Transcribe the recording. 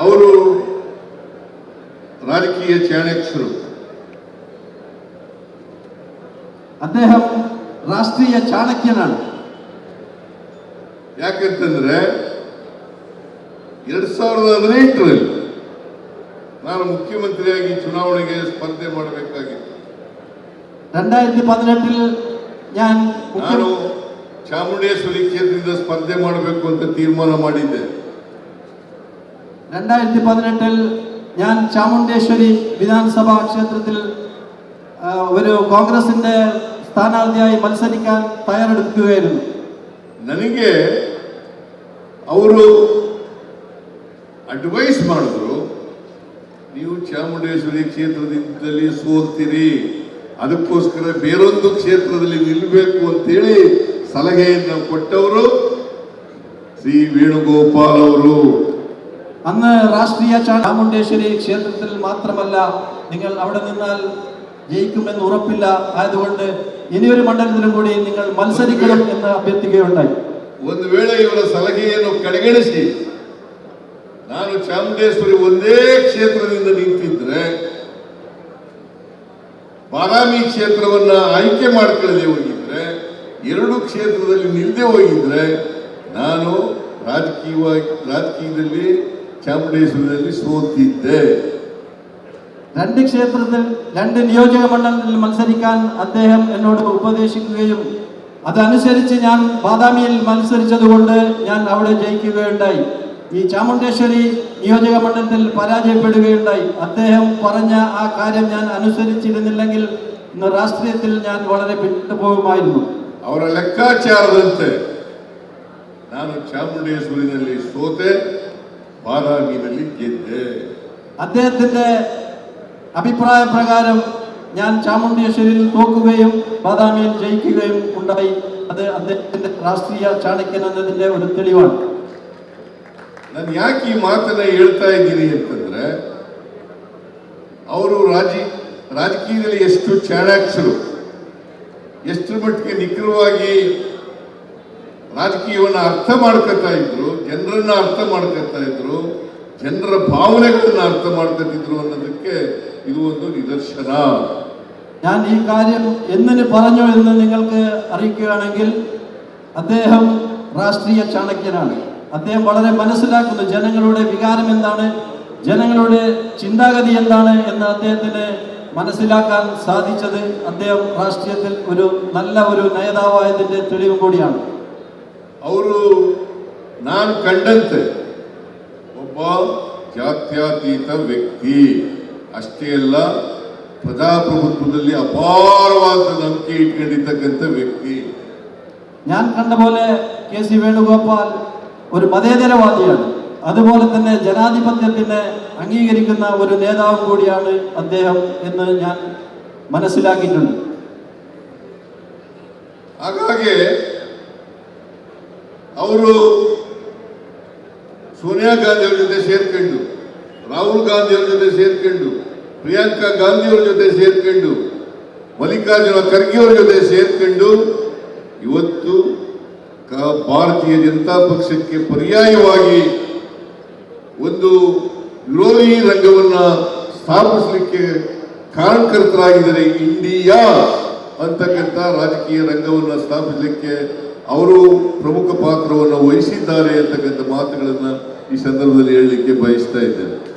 ಅವರು ರಾಜಕೀಯ ಚಾಣಕ್ಷರು അദ്ദേഹം രാഷ്ട്രീയ ചാണക്യനാണ് ಯಾಕಂತಂದ್ರೆ ಎರಡ್ ಸಾವಿರದ ಹದಿನೆಂಟರಲ್ಲಿ ನಾನು ಮುಖ್ಯಮಂತ್ರಿಯಾಗಿ ಚುನಾವಣೆಗೆ ಸ್ಪರ್ಧೆ ಮಾಡಬೇಕಾಗಿತ್ತು രണ്ടായിരത്തി പതിനെട്ടിൽ ഞാൻ മുഖ്യ ನಾನು ಚಾಮುಂಡೇಶ್ವರಿ ಕ್ಷೇತ್ರದಿಂದ ಸ್ಪರ್ಧೆ ಮಾಡಬೇಕು ಅಂತ ತೀರ್ಮಾನ ಮಾಡಿದ್ದೆ രണ്ടായിരത്തി പതിനെട്ടിൽ ഞാൻ ചാമുണ്ടേശ്വരി വിധാനസഭാ ക്ഷേത്രത്തിൽ ആ, ഒരു കോൺഗ്രസിന്റെ സ്ഥാനാർത്ഥിയായി മത്സരിക്കാൻ തയ്യാറെടുക്കുകയായിരുന്നു ನನಗೆ ಅವರು ಅಡ್ವೈಸ್ ಮಾಡಿದ್ರು ನೀವು ಚಾಮುಂಡೇಶ್ವರಿ ಕ್ಷೇತ್ರದಿಂದಲೇ ಸೋಲ್ತೀರಿ ಅದಕ್ಕೋಸ್ಕರ ಬೇರೊಂದು ಕ್ಷೇತ್ರದಲ್ಲಿ ನಿಲ್ಲಬೇಕು ಅಂತೇಳಿ ಸಲಹೆಯನ್ನು ಕೊಟ್ಟವರು ಶ್ರೀ ವೇಣುಗೋಪಾಲ್ ಅವರು അന്ന് രാഷ്ട്രീയ ചാ- ചാമുണ്ടേശ്വരി ക്ഷേത്രത്തിൽ മാത്രമല്ല നിങ്ങൾ അവിടെ നിന്നാൽ ജയിക്കുമെന്ന് ഉറപ്പില്ല ആയതുകൊണ്ട് ഇനിയൊരു മണ്ഡലത്തിലും കൂടി നിങ്ങൾ മത്സരിക്കണം എന്ന് അഭ്യർത്ഥിക്കുകയുണ്ടായി ಒಂದು ವೇಳೆ ಇವರ ಸಲಹೆಯನ್ನು ಕಡೆಗಣಿಸಿ ನಾನು ಚಾಮುಂಡೇಶ್ವರಿ ಒಂದೇ ಕ್ಷೇತ್ರದಿಂದ ನಿಂತಿದ್ರೆ ಬಾದಾಮಿ ಕ್ಷೇತ್ರವನ್ನ ಆಯ್ಕೆ ಮಾಡ್ಕೊಳ್ಳದೆ ಹೋಗಿದ್ರೆ ಎರಡು ಕ್ಷೇತ್ರದಲ್ಲಿ ನಿಲ್ಲದೆ ಹೋಗಿದ್ರೆ ನಾನು ರಾಜಕೀಯವಾಗಿ ರಾಜಕೀಯದಲ್ಲಿ ಚಾಮುಂಡೇಶ್ವರಿಯಲ್ಲಿ ಸೋತಿದ್ದೆ രണ്ട് ക്ഷേത്രത്തിൽ രണ്ട് നിയോജക മണ്ഡലത്തിൽ മത്സരിക്കാൻ അദ്ദേഹം എന്നോട് ഉപദേശിക്കുകയും അതനുസരിച്ച് ഞാൻ ബാദാമിയിൽ മത്സരിച്ചതുകൊണ്ട് ഞാൻ അവിടെ ജയിക്കുകയുണ്ടായി ഈ ചാമുണ്ടേശ്വരി നിയോജക മണ്ഡലത്തിൽ പരാജയപ്പെടുകയുണ്ടായി അദ്ദേഹം പറഞ്ഞ ആ കാര്യം ഞാൻ അനുസരിച്ചിരുന്നില്ലെങ്കിൽ ഇന്ന് രാഷ്ട്രീയത്തിൽ ഞാൻ വളരെ പിന്നിട്ടുപോകുമായിരുന്നു ಅವರ ಲೆಕ್ಕಾಚಾರದಂತೆ ನಾನು ಚಾಮುಂಡೇಶ್ವರಿನಲ್ಲಿ ಸೋತೆ ಬಾದಾಮಿನಲ್ಲಿ ಗೆದ್ದೆ അദ്ദേഹത്തിന്റെ അഭിപ്രായ പ്രകാരം ഞാൻ ചാമുണ്ടേശ്വരിയിൽ തോക്കുകയും ബാദാമിയിൽ ജയിക്കുകയും ഉണ്ടായി അത് അദ്ദേഹത്തിന്റെ രാഷ്ട്രീയ ചാണക്യൻ എന്നതിന്റെ ഒരു തെളിവാണ് ನಾನು ಯಾಕೆ ಈ ಮಾತನ್ನ ಹೇಳ್ತಾ ಇದ್ದೀನಿ ಅಂತಂದ್ರೆ ಅವರು ರಾಜ ರಾಜಕೀಯದಲ್ಲಿ ಎಷ್ಟು ಚಾಣಾಕ್ಷರು ಎಷ್ಟು ಮಟ್ಟಿಗೆ ನಿಖರವಾಗಿ ರಾಜಕೀಯವನ್ನು ಅರ್ಥ ಮಾಡ್ಕೊತಾ ಇದ್ರು ಜನರನ್ನ ಅರ್ಥ ಮಾಡ್ಕೊತಾ ಇದ್ರು ಜನರ ಭಾವನೆಗಳನ್ನ ಅರ್ಥ ಮಾಡ್ಕೊತಿದ್ರು ಅನ್ನೋದಕ್ಕೆ ಇದು ಒಂದು ನಿದರ್ಶನ ഞാൻ ഈ കാര്യം എന്തിന് പറഞ്ഞു എന്ന് നിങ്ങൾക്ക് അറിയിക്കുകയാണെങ്കിൽ അദ്ദേഹം രാഷ്ട്രീയ ചാണക്യനാണ് അദ്ദേഹം വളരെ മനസ്സിലാക്കുന്നു ജനങ്ങളുടെ വികാരം എന്താണ് ജനങ്ങളുടെ ചിന്താഗതി എന്താണ് എന്ന് അദ്ദേഹത്തിന് മനസ്സിലാക്കാൻ സാധിച്ചത് അദ്ദേഹം രാഷ്ട്രീയത്തിൽ ഒരു നല്ല ഒരു നേതാവായതിന്റെ തെളിവും കൂടിയാണ് ಅವರು ನಾನು ಕಂಡಂತೆ ಒಬ್ಬ ಜಾತ್ಯತೀತ ವ್ಯಕ್ತಿ ಅಷ್ಟೇ ಅಲ್ಲ ಪ್ರಜಾಪ್ರಭುತ್ವದಲ್ಲಿ ಅಪಾರವಾದ ನಂಬಿಕೆ ಇಟ್ಕೊಂಡಿರ್ತಕ್ಕಂಥ ವ್ಯಕ್ತಿ ഞാൻ കണ്ട പോലെ കെ സി വേണുഗോപാൽ ഒരു മതേതരവാദിയാണ് അതുപോലെ തന്നെ ജനാധിപത്യത്തിനെ അംഗീകരിക്കുന്ന ഒരു നേതാവും കൂടിയാണ് അദ്ദേഹം എന്ന് ഞാൻ മനസ്സിലാക്കിയിട്ടുണ്ട് ಹಾಗಾಗಿ ಅವರು ಸೋನಿಯಾ ಗಾಂಧಿ ಅವ್ರ ಜೊತೆ ಸೇರ್ಕೊಂಡು, ರಾಹುಲ್ ಗಾಂಧಿ ಅವ್ರ ಜೊತೆ ಸೇರ್ಕೊಂಡು, ಪ್ರಿಯಾಂಕಾ ಗಾಂಧಿ ಅವ್ರ ಜೊತೆ ಸೇರ್ಕೊಂಡು, ಮಲ್ಲಿಕಾರ್ಜುನ ಖರ್ಗೆ ಅವ್ರ ಜೊತೆ ಸೇರ್ಕೊಂಡು ಇವತ್ತು ಭಾರತೀಯ ಜನತಾ ಪಕ್ಷಕ್ಕೆ ಪರ್ಯಾಯವಾಗಿ ಒಂದು ವಿರೋಧಿ ರಂಗವನ್ನ ಸ್ಥಾಪಿಸಲಿಕ್ಕೆ ಕಾರಣಕರ್ತರಾಗಿದ್ದಾರೆ ಇಂಡಿಯಾ ಅಂತಕ್ಕಂಥ ರಾಜಕೀಯ ರಂಗವನ್ನು ಸ್ಥಾಪಿಸಲಿಕ್ಕೆ ಅವರು ಪ್ರಮುಖ ಪಾತ್ರವನ್ನು ವಹಿಸಿದ್ದಾರೆ ಅಂತಕ್ಕಂಥ ಮಾತುಗಳನ್ನ ಈ ಸಂದರ್ಭದಲ್ಲಿ ಹೇಳಲಿಕ್ಕೆ ಬಯಸ್ತಾ ಇದ್ದೇನೆ.